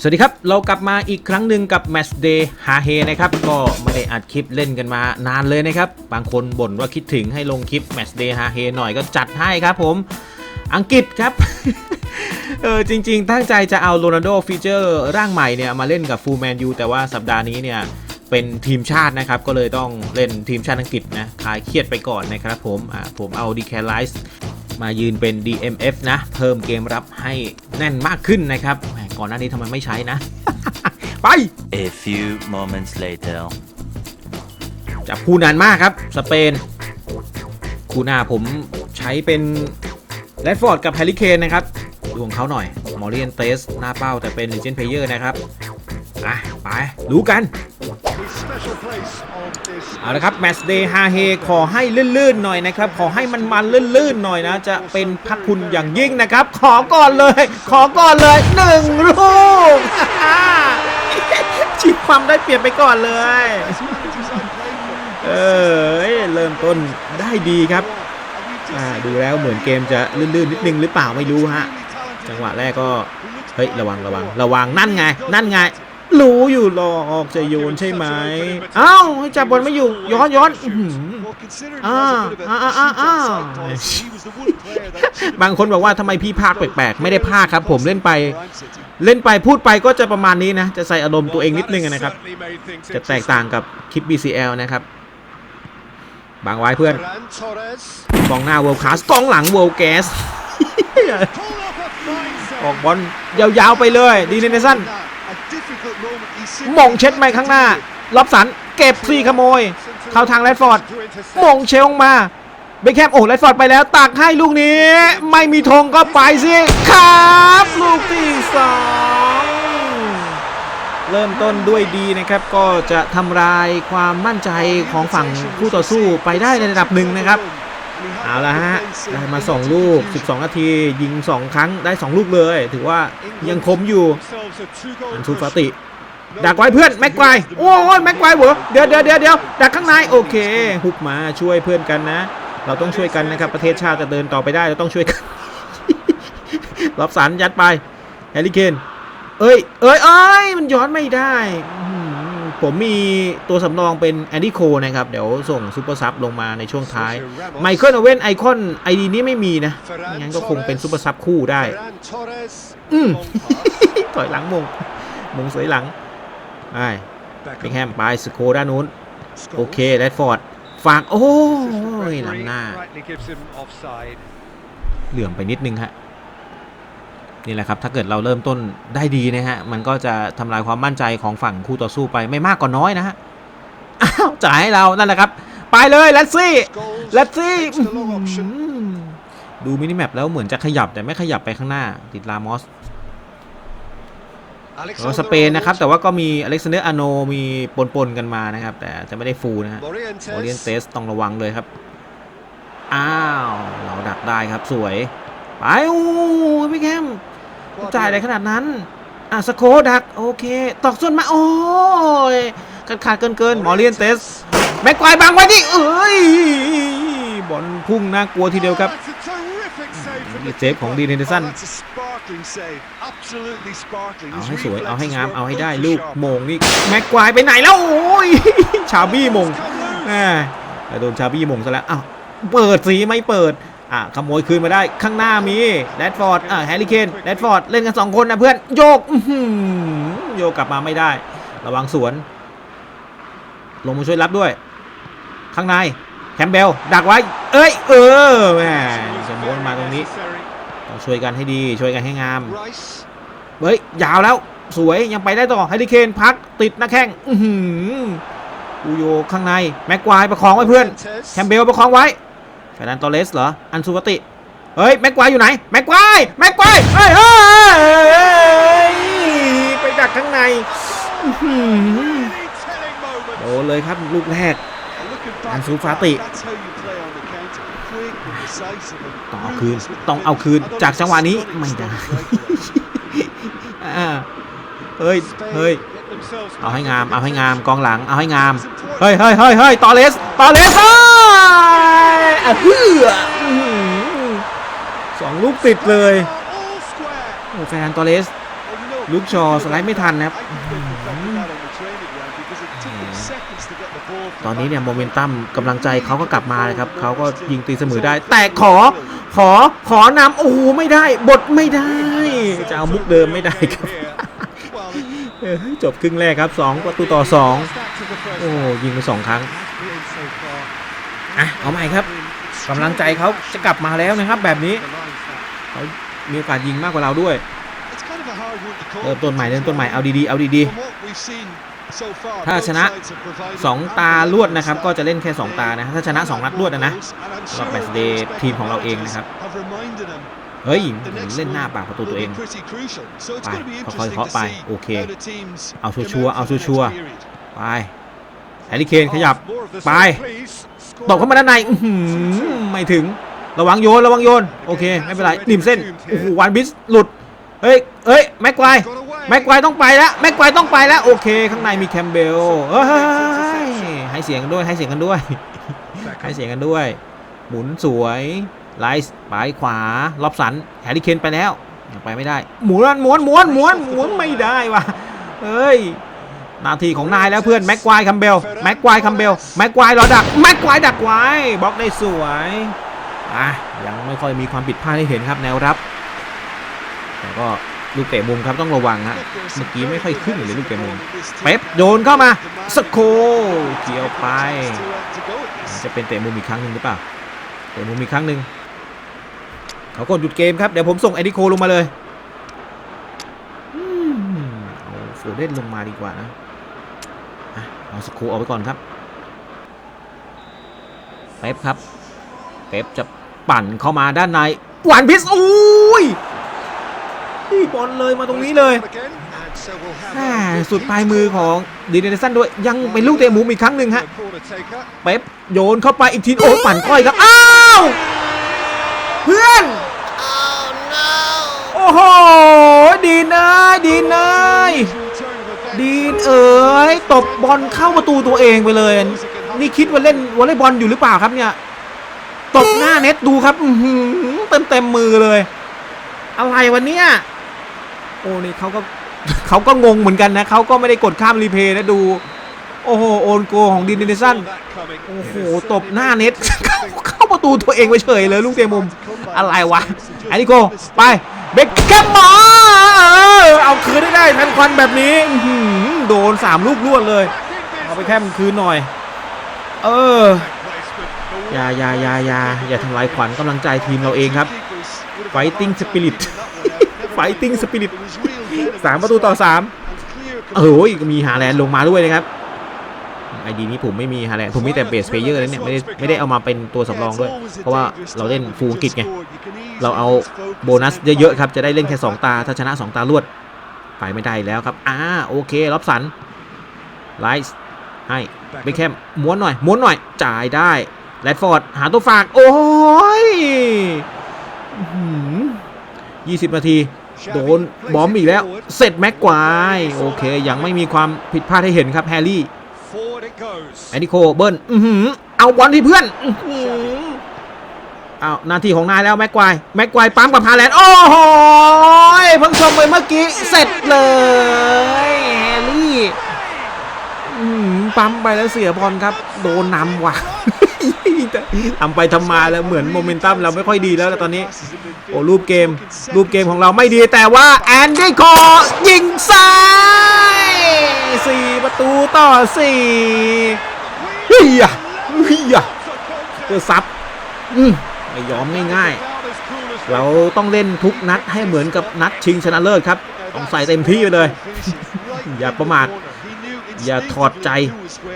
สวัสดีครับ เรากลับมาอีกครั้งหนึ่งกับ Match Day ฮาเฮนะครับ ก็ไม่ได้อัดคลิปเล่นกันมานานเลยนะครับ บางคนบ่นว่าคิดถึงให้ลงคลิป Match Day ฮาเฮหน่อยก็จัดให้ครับผม อังกฤษครับ เออจริงๆ ตั้งใจจะเอาโรนัลโดฟีเจอร์ร่างใหม่เนี่ยมาเล่นกับฟูลแมนยูแต่ว่าสัปดาห์นี้เนี่ยเป็นทีมชาตินะครับ ก็เลยต้องเล่นทีมชาติอังกฤษนะคลายเครียดไปก่อนนะครับผมอ่าผมเอาดีแคลไลส์ มายืนเป็น DMF นะ เพิ่มเกมรับให้แน่นมากขึ้นนะครับแหมก่อนหน้านี้ทำไมไม่ใช้นะ ไป A few moments later. จับคู่นานมากครับ สเปน คู่หน้าผมใช้เป็นแรดฟอร์ดกับแฮร์รี่เคนนะครับดูของเขาหน่อย มอริเอนเตส หน้าเป้าแต่เป็นลิเจนเพเยอร์นะครับ อะ ไป รู้กัน เอาละครับแมตช์เดย์ฮาเฮขอให้ลื่นๆหน่อยนะครับ ขอให้มันมันลื่นๆหน่อยนะ จะเป็นพักคุณอย่างยิ่งนะครับ ขอก่อนเลย ขอก่อนเลยหนึ่งลูกชิบความได้เปรียบไปก่อนเลย เออเริ่มต้นได้ดีครับดูแล้วเหมือนเกมจะลื่นๆนิดนึงหรือเปล่าไม่รู้ฮะ จังหวะแรกก็ เฮ้ย ระวังระวังระวังนั่นไง นั่นไง รู้อยู่หรอกจะโยนใช่ไหมเอ้าให้จับบอลไม่อยู่ย้อนย้อนอ้าอ่าอ่าอ่าบางคนบอกว่าทำไมพี่ภาคแปลกๆ ไม่ได้ภาคครับ ผมเล่นไป เล่นไปพูดไปก็จะประมาณนี้นะ จะใส่อารมณ์ตัวเองนิดนึงนะครับ จะแตกต่างกับคลิป BCL นะครับ บางไว้เพื่อนกองหน้า World Class กองหลัง World Gas ออกบอลยาวๆไปเลย ดีเนเนสัน มงเช็ดไปข้างหน้าล็อบสันเก็บซีขโมย เข้าทางแรดฟอร์ดมงเชลงมาเบคแคมโอ้แรดฟอร์ดไปแล้วตักให้ลูกนี้ ไม่มีธงก็ไปสิครับ ลูกที่สองเริ่มต้นด้วยดีนะครับ ก็จะทำลายความมั่นใจของฝั่งคู่ต่อสู้ไปได้ในระดับหนึ่งนะครับเอาละฮะได้มา 2 ลูก 12 นาที ยิง 2 ครั้งได้ 2 ลูกเลย ถือว่ายังคมอยู่อันซูฟาติ ดักไว้เพื่อนแม็กไกวโอ้ยแม็กไกวเหรอเดี๋ยวเดี๋ยวเดี๋ยวเดี๋ยวดักข้างในโอเคหุบมาช่วยเพื่อนกันนะ เราต้องช่วยกันนะครับประเทศชาติจะเดินต่อไปได้เราต้องช่วยกันรอบสันยัดไปแฮร์รี่เคนเอ้ยเอ้ยเอ้ยมันย้อนไม่ได้ ผมมีตัวสำรองเป็นแอนดี้โคนะครับ เดี๋ยวส่งซูเปอร์ซับลงมาในช่วงท้ายไมเคิลโอเว่นไอคอนไอดีนี้ไม่มีนะงั้นก็คงเป็นซูเปอร์ซับคู่ได้ อืมถอยหลังมงมงสวยหลัง ไปเบคแฮมไปสโคด้านนู้น โอเคแรดฟอร์ดฝากโอ้ยหลังหน้า เหลื่อมไปนิดนึงฮะนี่แหละครับถ้าเกิดเราเริ่มต้นได้ดีนะฮะ มันก็จะทำลายความมั่นใจของฝั่งคู่ต่อสู้ไปไม่มากก็น้อยนะฮะอ้าวจ่ายให้เรานั่นแหละครับ ไปเลยเลตซี่เลตซี่อื้อหือดูมินิแมปแล้วเหมือนจะขยับแต่ไม่ขยับไปข้างหน้า ติดลามอส แล้วสเปนนะครับ แต่ว่าก็มีอเล็กซานเดอร์อาโนมีปนๆกันมานะครับ แต่จะไม่ได้ฟูลนะฮะโอเรียนเตสต้องระวังเลยครับ อ้าวเราดักได้ครับสวย ไปโอ้ยพี่แคมจ่ายอะไรขนาดนั้นอะสโคดักโอเค ตอกส่วนมา โอ้ยขาดขาดเกินเกินหมอเรียนเตสแม็กควายบังไว้ดิเอ้ยบอลพุ่งน่ากลัวทีเดียวครับนี่เซฟของดีเนเดสัน เอาให้สวย เอาให้งาม เอาให้ได้ลูกโมงนี่แม็กควายไปไหนแล้วโอ้ยชาบี้มงแหมแต่โดนชาบี้มงซะแล้วอ้าวเปิดสีไม่เปิดอะขโมยคืนมาได้ข้างหน้ามีแรดฟอร์ดอะแฮร์รี่เคนแรดฟอร์ดเล่นกันสองคนนะเพื่อนโยกอื้อหือโยกกลับมาไม่ได้ ระวังสวน ลงมาช่วยรับด้วย ข้างในแคมเบลดักไว้ เอ้ย เออแหมสมมติมาตรงนี้ ต้องช่วยกันให้ดีช่วยกันให้งามเฮ้ยยาวแล้วสวยยังไปได้ต่อแฮร์รี่เคนพักติดหน้าแข้งอือหืออูโยข้างใน แม็กควายประคองไว้เพื่อนแคมเบลประคองไว้แฟร์นันโตเลสเหรอ อันซูฟติ เฮ้ย แม็กควายอยู่ไหน แม็กควายแม็กควายเฮ้ยเฮ้ยไปดักข้างในอื้อหือโดนเลยครับลูกแรกอันซูฟาติ ต้องเอาคืนต้องเอาคืนจากจังหวะนี้ไม่ได้อ่าเฮ้ยเฮ้ยเอาให้งามเอาให้งามกองหลังเอาให้งามเฮ้ยเฮ้ยเฮ้ยเฮ้ยตอเลสตอเลสเอ้ยอะเฮืออื้อหือสองลูกติดเลยโอ้แฟนตอเลสลูกชอสไลด์ไม่ทันนะครับ ตอนนี้เนี่ยโมเมนตัมกำลังใจเขาก็กลับมาเลยครับเขาก็ยิงตีเสมอได้ แต่ขอขอขอนำโอ้โหไม่ได้ บทไม่ได้ จะเอามุกเดิมไม่ได้ครับจบครึ่งแรกครับ 2 ประตูต่อ 2 โอ้ยิงไปสองครั้งอะเอาใหม่ครับกำลังใจเขาจะกลับมาแล้วนะครับ แบบนี้เขามีโอกาสยิงมากกว่าเราด้วยเริ่มต้นใหม่เริ่มต้นใหม่เอาดีๆเอาดีๆ ถ้าชนะ 2 ตารวดนะครับ ก็จะเล่นแค่ 2 ตานะ ถ้าชนะ 2 นัดรวดนะนะสำหรับแมตช์เดย์ทีมของเราเองนะครับ เฮ้ย เล่นหน้าปากประตูตัวเอง ไปค่อยๆเคาะไป โอเค เอาชัวร์ๆเอาชัวร์ไปแฮร์รี่เคนขยับ ไปตบเข้ามาด้านในอื้อหือไม่ถึง ระวังโยน ระวังโยน โอเค ไม่เป็นไรริมเส้น โอ้โห วันบิส หลุด เฮ้ยเฮ้ย แม็กไกวร์ แม็กไกวร์ต้องไปแล้วแม็กไกวร์ต้องไปแล้วโอเค ข้างในมีแคมเบลเฮ้ยให้เสียงกันด้วยให้เสียงกันด้วยให้เสียงกันด้วย หมุนสวยไลส์ไปขวาล็อบสันแฮร์รี่เคนไปแล้วยังไปไม่ได้ หมุนม้วนม้วนม้วนม้วนไม่ได้ว่ะเฮ้ยนาทีของนายแล้วเพื่อนแม็กควายคัมเบลแม็กควายคัมเบลแม็กควายรอดักแม็กควายดักไว้บล็อกได้สวยอะยังไม่ค่อยมีความผิดพลาดให้เห็นครับแนวรับ แต่ก็ ลูกเตะมุมครับต้องระวังฮะเมื่อกี้ไม่ค่อยขึ้นเลยลูกเตะมุมเป๊ปโยนเข้ามาสโคเกี่ยวไป จะเป็นเตะมุมอีกครั้งหนึ่งหรือเปล่าเตะมุมอีกครั้งหนึ่งเขากดหยุดเกมครับเดี๋ยวผมส่งเอดิโคลงมาเลยอเอาโฟเดนลงมาดีกว่านะอะเอาสโคเอาไปก่อนครับเป๊ปครับเป๊ปจะปั่นเข้ามาด้านในหวานพิษอุ้ย นี่บอลเลยมาตรงนี้เลยสุดปลายมือของดีเนสันด้วยยังเป็นลูกเตะมุมอีกครั้งหนึ่งฮะเป๊ปโยนเข้าไปอีกทีโอ้ปั่นก้อยครับอ้าวเพื่อนโอ้โหดีนเอ้ยดีนเอ้ยดีนเอ๋ยตบบอลเข้าประตูตัวเองไปเลย นี่คิดว่าเล่นวอลเลย์บอลอยู่หรือเปล่าครับเนี่ยตบหน้าเน็ตดูครับเต็มเต็มมือเลย อะไรวันเนี้ย โอ้นี่เขาก็เขาก็งงเหมือนกันนะเขาก็ไม่ได้กดข้ามรีเพย์นะดู โอ้โหโอนโกของดินเดนสันโอ้โหตบหน้าเน็ตเข้าประตูตัวเองไปเฉยเลยลูกเตะมุมอะไรวะอันนี้โกไปเบคแคมมาเอเอาคืนได้ได้ทันควันแบบนี้โดนสามลูกรวดเลย เอาไปแคมคืนหน่อย เอออย่าอย่าอย่าอย่าอย่าทำลายขวัญกำลังใจทีมเราเองครับ Fighting Spirit Fighting Spirit ส ไบติ้งสปินิทสามประตูต่อสามเอ้ยมีฮาแลนด์ลงมาด้วยนะครับไอดีนี้ผมไม่มีฮาแลนด์ผมมีแต่เบสเพลเยอร์แล้วเนี่ยไม่ได้ไม่ได้เอามาเป็นตัวสำรองด้วย เพราะว่าเราเล่นฟูลอังกฤษไงเราเอาโบนัสเยอะๆครับจะได้เล่นแค่ 2 ตาถ้าชนะ 2 ตารวด ไปไม่ได้แล้วครับอ่าโอเคล็อบสันไลส์ให้เบคแคมม้วนหน่อยม้วนหน่อยจ่ายได้แรดฟอร์ดหาตัวฝาก โอ้ยอื้อหือ20นาที โดนบอมอีกแล้ว เสร็จแม็กควายโอเค ยังไม่มีความผิดพลาดให้เห็นครับแฮร์รี่แอนดิโคเบิ้ลอื้อหือเอาบอลที่เพื่อนอื้อหือเอาหนาทีของนายแล้วแม็กควายแม็กควายปั๊มกับฮาแลนด์โอ้โหเพิ่งชมไปเมื่อกี้ เสร็จเลย ปั๊มไปแล้วเสียบอลครับ โดนนำว่ะทำไปทำมาแล้วเหมือนโมเมนตัมเราไม่ค่อยดีแล้วตอนนี้ โอ้รูปเกม รูปเกมของเราไม่ดีแต่ว่าแอนดี้คอยิงซ้ายสี่ประตูต่อสี่เฮียเฮียเจอซับอืมไม่ยอมง่ายๆ เราต้องเล่นทุกนัดให้เหมือนกับนัดชิงชนะเลิศครับ ต้องใส่เต็มที่ไปเลย อย่าประมาท อย่าถอดใจ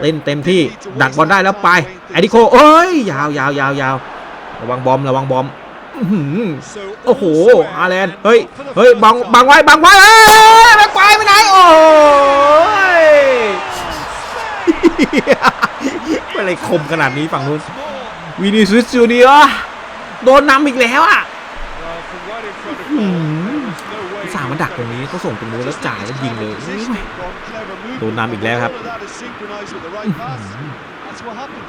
เล่นเต็มที่ดักบอลได้แล้วไปแอดิโคเอ้ยยาวยาวยาวยาวระวังบอมระวังบอมโอ้โหอาแลนเฮ้ยเฮ้ยบังบังไว้บังไว้เอ้ยแม็กควไปไหนโอ้ยอะไรคมขนาดนี้ฝั่งนู้นวินิซุสจูเนียร์โดนนำอีกแล้วอะสามมันดักตรงนี้ก็ส่งตรงนู้นแล้วจ่ายแล้วยิงเลย อุ๊ยโดนนำอีกแล้วครับ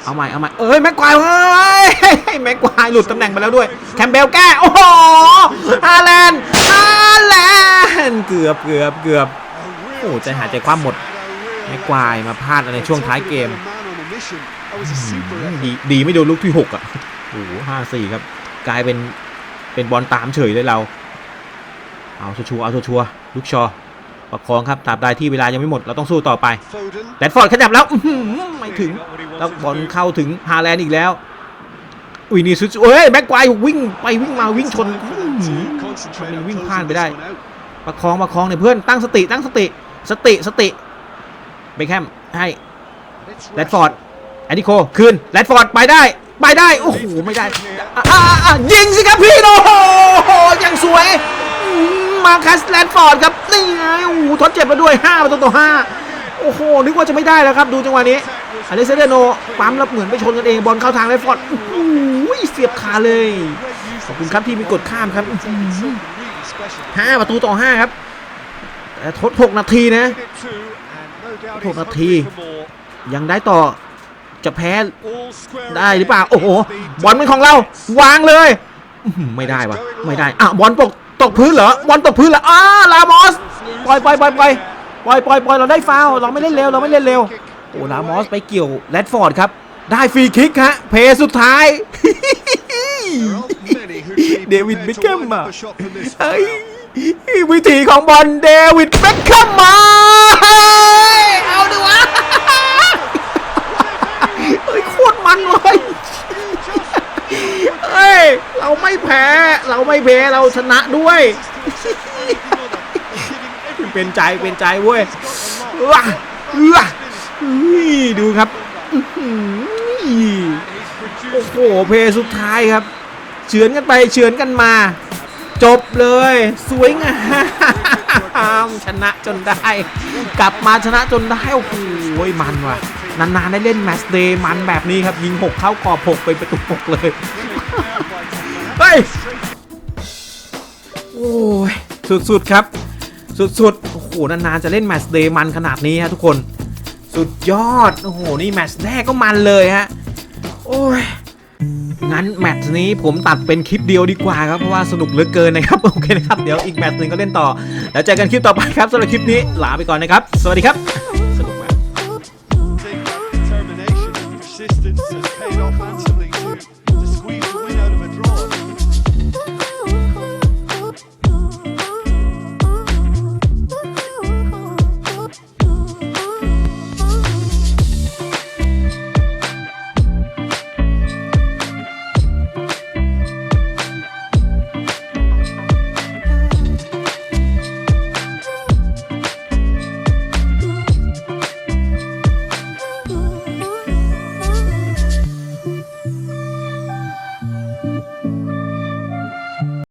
เอาใหม่เอาใหม่เอ้ยแม็กควายเฮ้ยแม็กควายหลุดตำแหน่งไปแล้วด้วย แคมเบลแก้โอ้โหฮาแลนด์ฮาแลนด์นเกือบเกือบเกือบโอ้ใจหายใจคว่ำหมดแม็กควายมาพลาดในช่วงท้ายเกมอืมดีดีไม่โดนลูกที่หกอะโอ้โหห้าสี่ครับ กลายเป็นเป็นบอลตามเฉยเลยเรา เอาชัวร์ๆเอาชัวร์ๆลูกชอ ประคองครับตราบใดที่เวลายังไม่หมดเราต้องสู้ต่อไปแรดฟอร์ดขยับแล้วอื้อหือไม่ถึงแล้วบอลเข้าถึงฮาแลนด์อีกแล้ววินิซุสเอ้ยแม็กควายวิ่งไปวิ่งมาวิ่งชนอื้อหือมันวิ่งพลาดไปได้ ประคองประคองเนี่ยเพื่อนตั้งสติตั้งสติสติสติเบคแฮมให้แรดฟอร์ดแอนดิโคคืนแรดฟอร์ดไปได้ไปได้โอ้โหไม่ได้อะอะอะยิงสิครับพี่โอ้โหยังสวยอืมมาคัสแรดฟอร์ดครับนี่ไง โอ้โหทดเจ็บมาด้วย5ประตูต่อ5โอ้โหนึกว่าจะไม่ได้แล้วครับดูจังหวะนี้อเลเซเดโนปั๊มแล้วเหมือนไปชนกันเองบอลเข้าทางแรฟอร์ดโอ้โหเสียบขาเลยขอบคุณครับที่มีกดข้ามครับห้าประตูต่อห้าครับแต่ทด6นาทีนะหกนาที ยังได้ต่อจะแพ้ได้หรือเปล่า โอ้โห บอลเป็นของเรา วางเลย ไม่ได้วะไม่ได้อะบอลตก ตกพื้นเหรอบอลตกพื้นเหรออ้าลามอสปล่อยปล่อยปล่อยปล่อยปล่อยปล่อยปล่อยเราได้ฟาวเราไม่เล่นเร็วเราไม่เล่นเร็วโอ้ลามอสไปเกี่ยวแรดฟอร์ดครับได้ฟรีคิกฮะเพย์สุดท้ายเดวิดเบคแฮมอะเฮ้ยวิธีของบอลเดวิดเบคแฮมมาเฮ้ยเอาดิวะเฮ้ยโคตรมันเลยเฮ้ย เราไม่แพ้ เราไม่แพ้เราชนะด้วย เป็นใจเป็นใจเว้ยว้าว้าอุ้ยดูครับอื้อหือโอ้โหเพลย์สุดท้ายครับ เฉือนกันไปเฉือนกันมา จบเลย สวยงามชนะจนได้ กลับมาชนะจนได้ โอ้โหมันว่ะ นานๆได้เล่นแมตช์เดย์มันแบบนี้ครับ ยิง 6 เข้ากรอบ 6 ไปประตู6เลย เฮ้ย โอ้ยสุดๆครับ สุดๆ โอ้โห นานๆ จะเล่นแมตช์เดย์มันขนาดนี้ฮะทุกคน สุดยอด โอ้โห นี่แมตช์แรกก็มันเลยฮะ โอ้ย งั้นแมตช์นี้ผมตัดเป็นคลิปเดียวดีกว่าครับ เพราะว่าสนุกเหลือเกินนะครับ โอเคนะครับ เดี๋ยวอีกแมตช์หนึ่งก็เล่นต่อ แล้วเจอกันคลิปต่อไปครับสำหรับคลิปนี้ลาไปก่อนนะครับ สวัสดีครับ